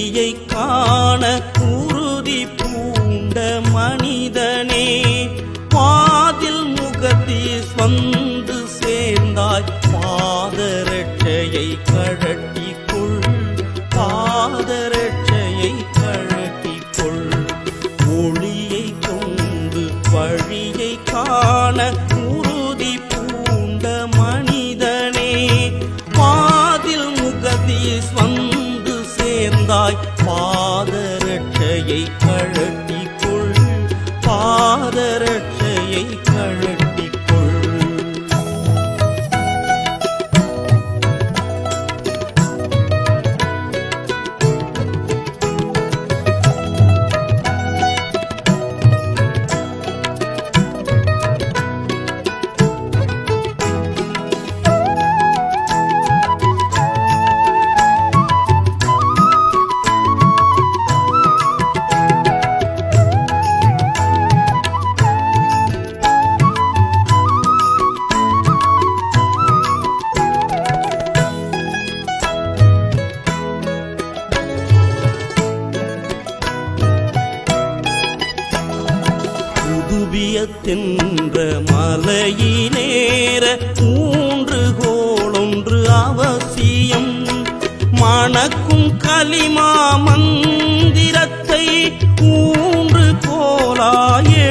வெற்றியை காண உறுதி பூண்ட மனிதனே வாதில் முகத்தில் வந்து சேர்ந்தாய் பாதரட்சையை கழட்டி கழட்டு குபியத்தென்ற மலையினேற மூன்று கோளொன்று அவசியம். மணக்கும் களிமா மந்திரத்தை மூன்று கோலாயே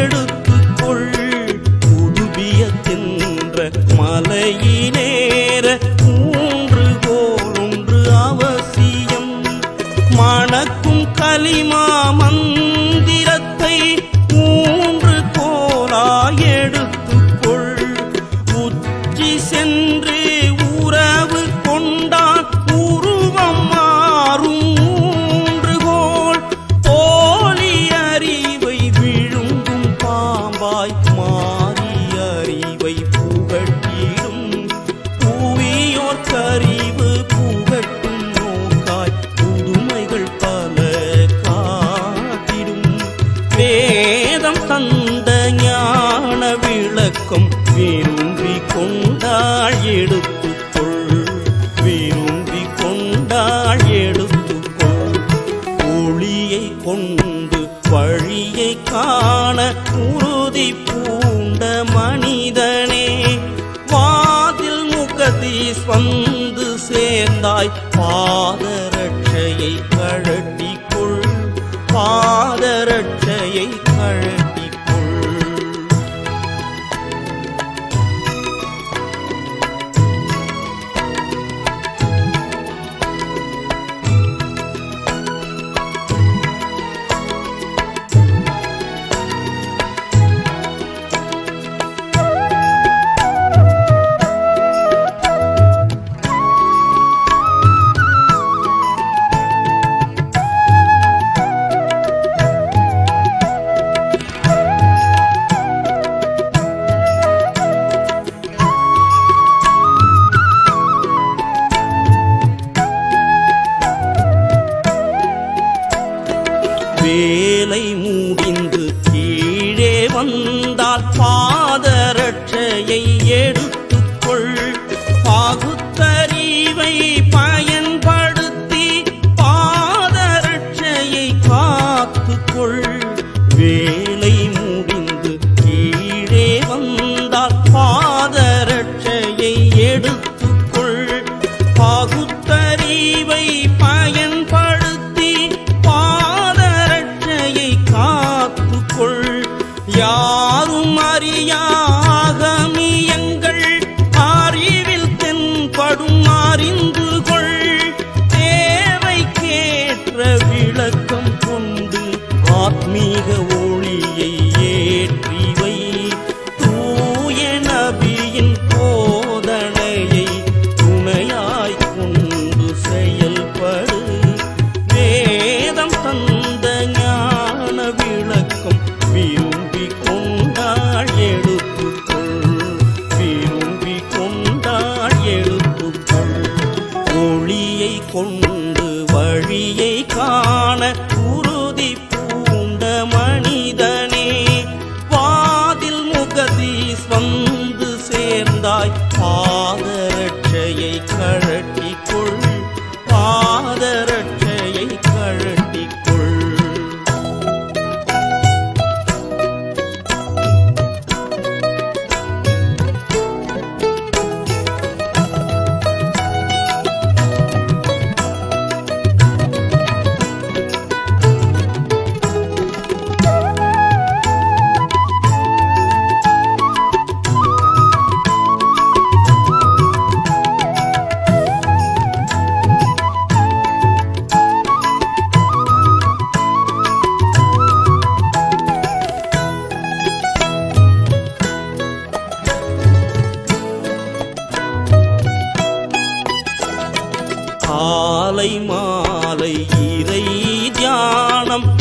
கரிவை புகட்டீடும் பூவியோர் கரிவு புகட்டும் நோக்காய். புதுமைகள் பல காத்திடும் வேதம் தந்த ஞான விளக்கம் விரும்பி கொண்டாள் எடுக்கும். வழியை காண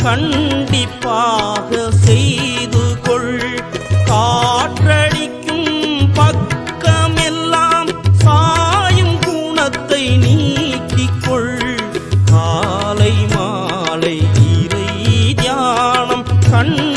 கண்டிப்பாக செய்து கொள். காற்றடிக்கும் பக்கமெல்லாம் சாயும் குணத்தை நீக்கிக்கொள். காலை மாலை இறை தியானம் கண்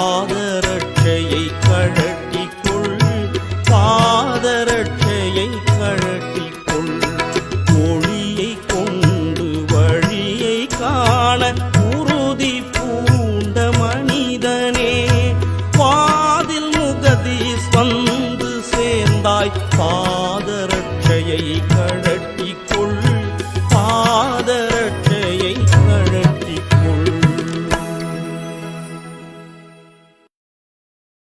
Ana